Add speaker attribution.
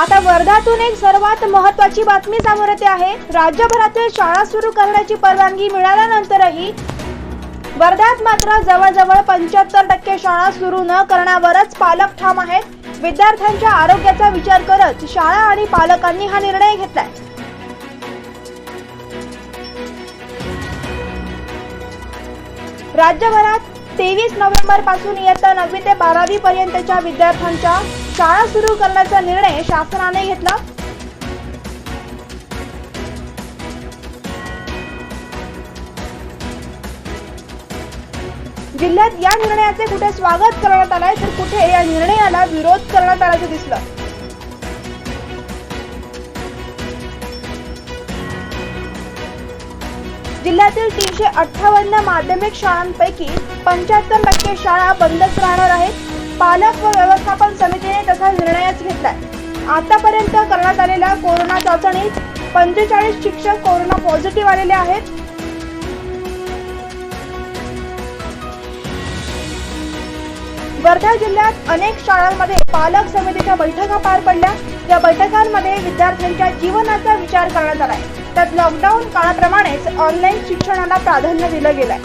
Speaker 1: आता वर्ध्यातून एक सर्वात महत्वाची बातमी समोर येते आहे. राज्यभरातील शाळा सुरू करण्याची परवानगी मिळाल्यानंतरही वर्ध्यात मात्र जवळजवळ पंच्याहत्तर टक्के शाळा सुरू न करण्यावरच पालक ठाम आहेत. विद्यार्थ्यांच्या आरोग्याचा विचार करत शाळा आणि पालकांनी हा निर्णय घेतलाय. राज्यभरात तेवीस नोव्हेंबरपासून इयत्ता नववी ते बारावी पर्यंतच्या विद्यार्थ्यांच्या शाळा सुरू करण्याचा निर्णय शासनाने घेतला. जिल्ह्यात या निर्णयाचे कुठे स्वागत करण्यात आलंय तर कुठे या निर्णयाला विरोध करण्यात आल्याचं दिसलं. जिल्ह्यातील तीनशे अठ्ठावन्न माध्यमिक शाळांपैकी पंच्याहत्तर टक्के शाळा बंदच राहणार आहेत. पालक व व्यवस्थापन समितीने तसा निर्णयच घेतलाय. आतापर्यंत करण्यात आलेल्या कोरोना चाचणीत पंचेचाळीस शिक्षक कोरोना पॉझिटिव्ह आलेले आहेत. वर्धा जिल्ह्यात अनेक शाळांमध्ये पालक समितीच्या बैठका पार पडल्या. या बैठकांमध्ये विद्यार्थ्यांच्या जीवनाचा विचार करण्यात आलाय. त्यात लॉकडाऊन काळाप्रमाणेच ऑनलाईन शिक्षणाला प्राधान्य दिलं गेलंय.